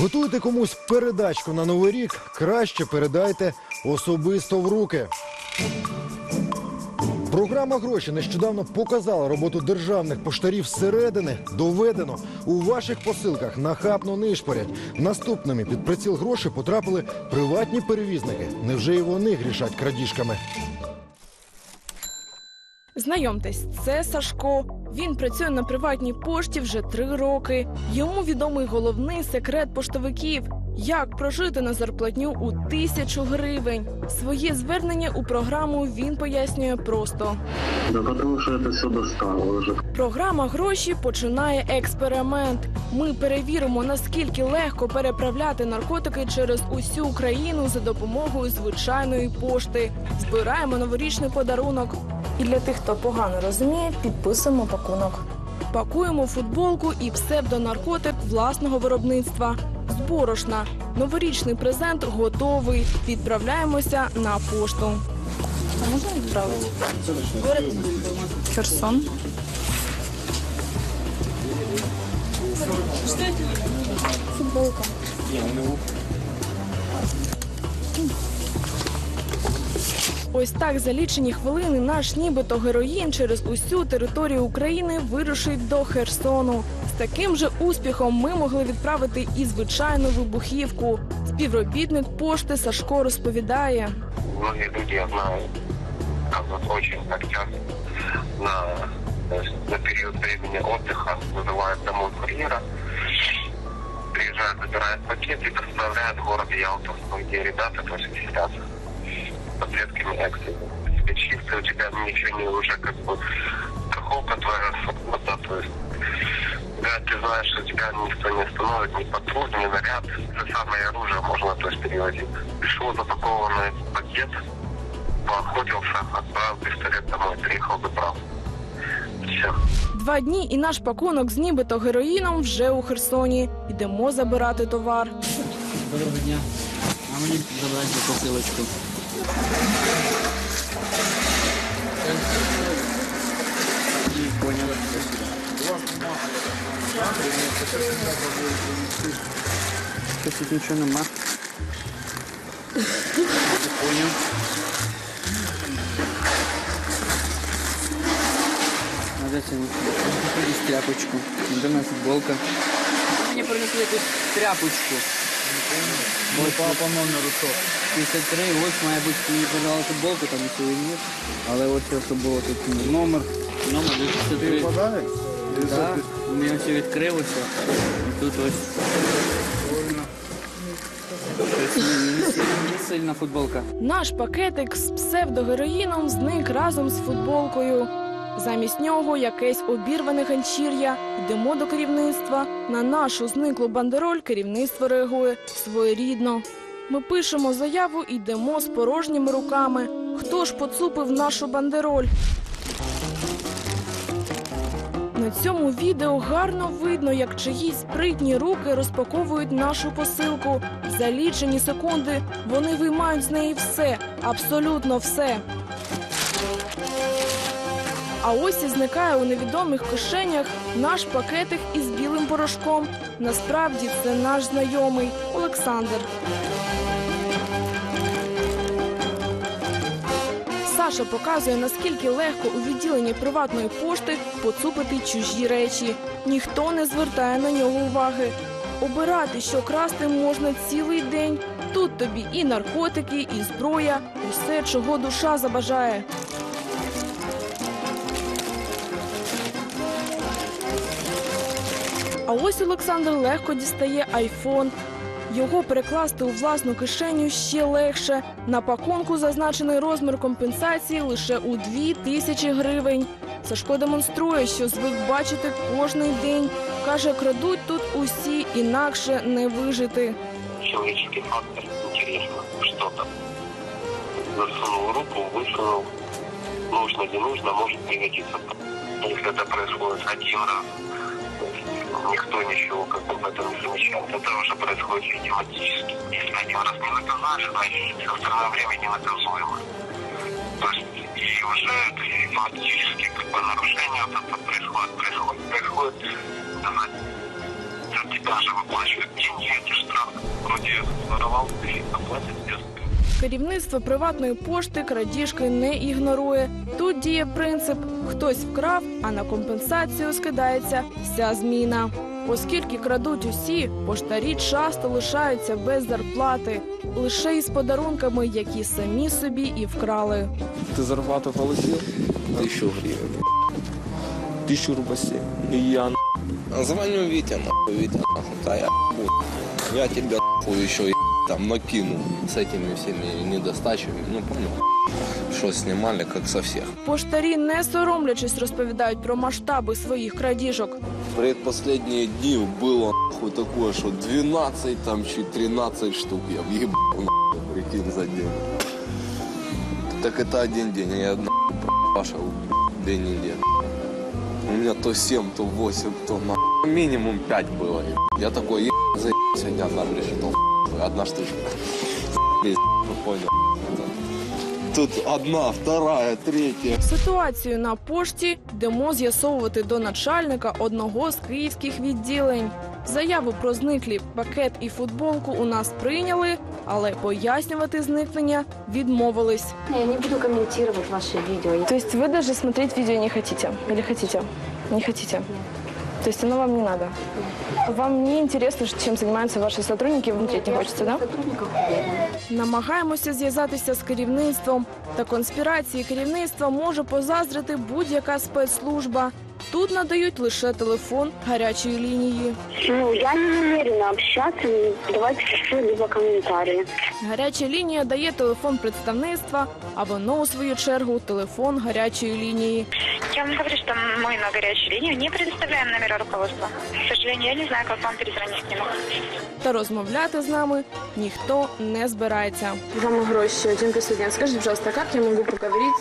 Готуйте комусь передачку на новий рік, краще передайте особисто в руки. Програма гроші нещодавно показала роботу державних поштарів зсередини. Доведено у ваших посилках нахабно нишпорять. Наступними під приціл гроші потрапили приватні перевізники. Невже і вони грішать крадіжками? Знайомтесь, це Сашко. Він працює на приватній пошті вже три роки. Йому відомий головний секрет поштовиків. Як прожити на зарплатню у тисячу гривень? Своє звернення у програму він пояснює просто. Да потому что это все достало уже. Програма гроші починає експеримент. Ми перевіримо, наскільки легко переправляти наркотики через усю Україну за допомогою звичайної пошти. Збираємо новорічний подарунок. І для тих, хто погано розуміє, підписуємо пакунок. Пакуємо футболку і псевдонаркотик власного виробництва. З борошна. Новорічний презент готовий. Відправляємося на пошту. А можна відправити? Город Херсон. Футболка. Ось так за лічені хвилини наш нібито героїн через усю територію України вирушить до Херсону. З таким же успіхом ми могли відправити і звичайну вибухівку. Співробітник пошти Сашко розповідає. многие люди, я знаю, как вот очень хотят на, то есть на период времени отдыха вызывают домой курьера, приезжают, забирают пакет и доставляют в город Ялту, где ребята тоже сидят с таблетками экстренных. Тебе чисто, у тебя ничего не уже как бы страховка твоя, свобода, то есть когда ты знаешь, что тебя никто не остановит, ни патруль, ни наряд, это самое оружие можно то есть перевозить. Пришел запакованный пакет, поохотился, отправил пистолет домой, приехал, забрал. Все. Два дні і наш пакунок з нібито героїном вже у Херсоні. Йдемо забирати товар. Доброго дня. А мені забрати посилочку. І понял. Щось тут нічого нема. Не понял. А де це? Якусь тряпочку. Де моя футболка? Мені принесли якусь тряпочку. По номеру що? 53, ось має бути мені подала футболку, там і сувенір. Але ось це що було тут номер. Номер 83. Подарок? Так, у мене все відкрилося. І тут ось. Не сильна футболка. Наш пакетик з псевдогероїном зник разом з футболкою. Замість нього якесь обірване ганчір'я. Йдемо до керівництва. На нашу зниклу бандероль керівництво реагує своєрідно. Ми пишемо заяву і йдемо з порожніми руками. Хто ж поцупив нашу бандероль? На цьому відео гарно видно, як чиїсь спритні руки розпаковують нашу посилку. За лічені секунди вони виймають з неї все, абсолютно все. А ось і зникає у невідомих кишенях наш пакетик із білим порошком. Насправді це наш знайомий Олександр. Саша показує, наскільки легко у відділенні приватної пошти поцупити чужі речі. Ніхто не звертає на нього уваги. Обирати, що красти можна цілий день. Тут тобі і наркотики, і зброя, усе, чого душа забажає. Ось Олександр легко дістає айфон. Його перекласти у власну кишеню ще легше. На пакунку зазначений розмір компенсації лише у 2 тисячі гривень. Сашко демонструє, що звик бачити кожний день. Каже, крадуть тут усі, інакше не вижити. Человеческий фактор интересно, что-то. Засунул руку, высунул. Нужно, не нужно, может пригодиться. Если это происходит один раз, никто ничего как бы в этом не замечает. Это уже происходит систематически. Если один раз не наказаешь, значит остальное время не наказуемо. То есть и уже систематически как бы нарушение вот это происходит, происходит, происходит. Она- даже выплачивают деньги, эти штрафы. Вроде воровал, ты оплатит без Керівництво приватної пошти крадіжки не ігнорує. Тут діє принцип: хтось вкрав, а на компенсацію скидається вся зміна. Оскільки крадуть усі, поштарі часто лишаються без зарплати, лише із подарунками, які самі собі і вкрали. Ты зарплату получил? Тысячу гривен. Тысячу рублей. И я на- Звоню Витя, нахуй, Витя, нахуй, да я ебу. Я тебя нахуй еще и там накину с этими всеми недостачами. Ну, понял, что снимали, как со всех. Поштарі, не соромлячись, розповідають про масштаби своїх крадіжок. Предпоследние дни было нахуй такое, что 12 там чуть 13 штук я въебал нахуй, прикинь, за день. Так это один день, а я нахуй прошел две недели. У меня то 7, то 8, то нахуй. Минимум 5 было. ебать. Я такой, ебать, за сегодня одна решетал. Одна штучка. Тут одна, вторая, третья. Ситуацію на пошті йдемо з'ясовувати до начальника одного з київських відділень. Заяву про зниклі пакет і футболку у нас прийняли, але пояснювати зникнення відмовились. Я не буду комментировать ваши видео. То есть вы даже смотреть видео не хотите? Или хотите? Не хотите? То есть оно вам не надо? Вам не интересно, чим займаються ваші сотрудники, вам не хочеться, да? Намагаємося зв'язатися з керівництвом. Та конспірації керівництва може позаздрити будь-яка спецслужба. Тут надають лише телефон гарячої лінії. Ну, я не намерена общаться, давать какие-либо комментарии. Гаряча лінія дає телефон представництва, а воно у свою чергу телефон гарячої лінії. Я вам говорю, что мы на горячую линию не предоставляем номера руководства. К сожалению, я не знаю, как вам перезвонить к нему. Та розмовляти з нами ніхто не збирається. Вам гроші один плюс один. Скажите, пожалуйста, как я могу поговорить